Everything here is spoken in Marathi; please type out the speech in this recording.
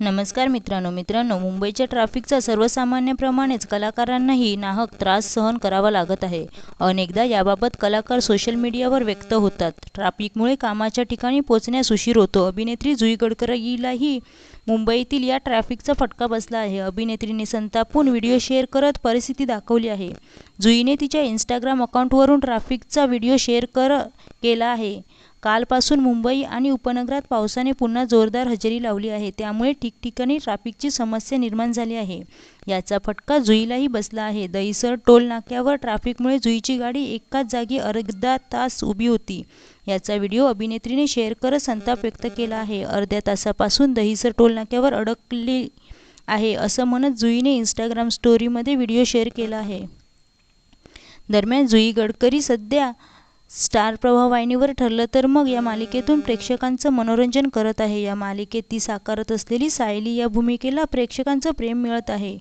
नमस्कार मित्रांनो मित्रांनो मुंबईच्या ट्रॅफिकचा सर्वसामान्यप्रमाणेच कलाकारांनाही नाहक त्रास सहन करावा लागत आहे. अनेकदा याबाबत कलाकार सोशल मीडियावर व्यक्त होतात. ट्रॅफिकमुळे कामाच्या ठिकाणी पोचण्यास उशीर होतो. अभिनेत्री जुई गडकरीलाही मुंबईतील या ट्रॅफिकचा फटका बसला आहे. अभिनेत्रीने संतापून व्हिडिओ शेअर करत परिस्थिती दाखवली आहे. जुईने तिच्या इंस्टाग्राम अकाउंटवरून ट्रॅफिकचा व्हिडिओ शेअर कर केला आहे. कालपासून मुंबई आणि उपनगरात पावसाने पुन्हा जोरदार हजेरी लावली आहे. त्यामुळे ठिकठिकाणी ट्रॅफिकची समस्या निर्माण झाली आहे. याचा फटका जुईलाही बसला आहे. दहिसर टोल नाक्यावर ट्रॅफिकमुळे जुईची गाडी एकाच जागी अर्धा तास उभी होती. याचा व्हिडिओ अभिनेत्रीने शेअर करत संताप व्यक्त केला आहे. अर्ध्या तासापासून दहिसर टोल नाक्यावर अडकली आहे असं म्हणत जुईने इंस्टाग्राम स्टोरीमध्ये व्हिडिओ शेअर केला आहे. दरम्यान जुई गडकरी सध्या स्टार प्रवाह वाहिनीवर ठरलं तर मग या मालिकेतून प्रेक्षकांचं मनोरंजन करत आहे. या मालिकेत ती साकारत असलेली सायली या भूमिकेला प्रेक्षकांचं प्रेम मिळत आहे.